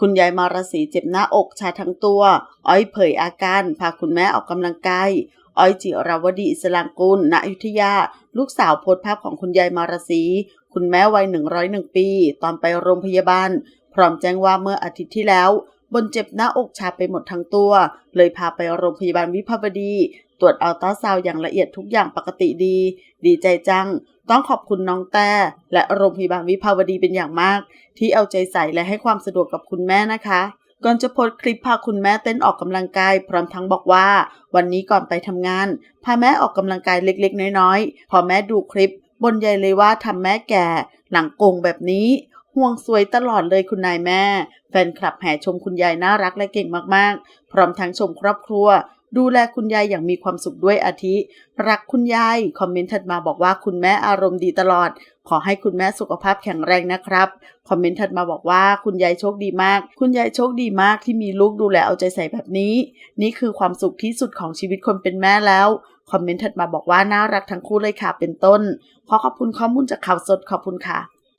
คุณยายมารสีเจ็บหน้าอกชาทั้งตัว อ้อยเผยอาการ พาคุณแม่ออกกำลังกายอ้อยจิราวดีอิสลางกุลณอยุธยา ลูกสาวโพสภาพของคุณยายมารสีคุณแม่วัย 101 ปี ตอนไปโรงพยาบาล พร้อมแจ้งว่าเมื่ออาทิตย์ที่แล้ว บนเจ็บหน้าอกชาไปหมดทั้งตัว เลยพาไปโรงพยาบาลวิภาวดี ตรวจอัลตราซาวอย่างละเอียดทุกอย่างปกติดี ดีใจจัง ต้องขอบคุณน้องแต่และโรงพยาบาลวิภาวดีเป็นอย่างมาก ที่เอาใจใส่และให้ความสะดวกกับคุณแม่นะคะก่อนจะโพสคลิปพาคุณแม่เต้นออกกำลังกาย พร้อมทั้งบอกว่า วันนี้ก่อนไปทำงาน พาแม่ออกกำลังกายเล็กๆ น้อยๆ พอแม่ดูคลิปบนใหญ่เลยว่าทำแม่แก่ หลังโกงแบบนี้ ห่วงสวยตลอดเลยคุณนายแม่ แฟนคลับแห่ชมคุณยายน่ารักและเก่งมากๆ พร้อมทั้งชมครอบครัว ดูแลคุณยายอย่างมีความสุขด้วยอาทิ รักคุณยาย คอมเมนต์ถัดมาบอกว่าคุณแม่อารมณ์ดีตลอด ขอให้คุณแม่สุขภาพแข็งแรงนะครับ คอมเมนต์ถัดมาบอกว่าคุณยายโชคดีมาก คุณยายโชคดีมากที่มีลูกดูแลเอาใจใส่แบบนี้ นี่คือความสุขที่สุดของชีวิตคนเป็นแม่แล้วคอมเมนต์ถัดมาบอกว่าน่ารักทั้งคู่เลยค่ะเป็นต้น ขอขอบคุณข้อมูลจากข่าวสดขอบคุณค่ะ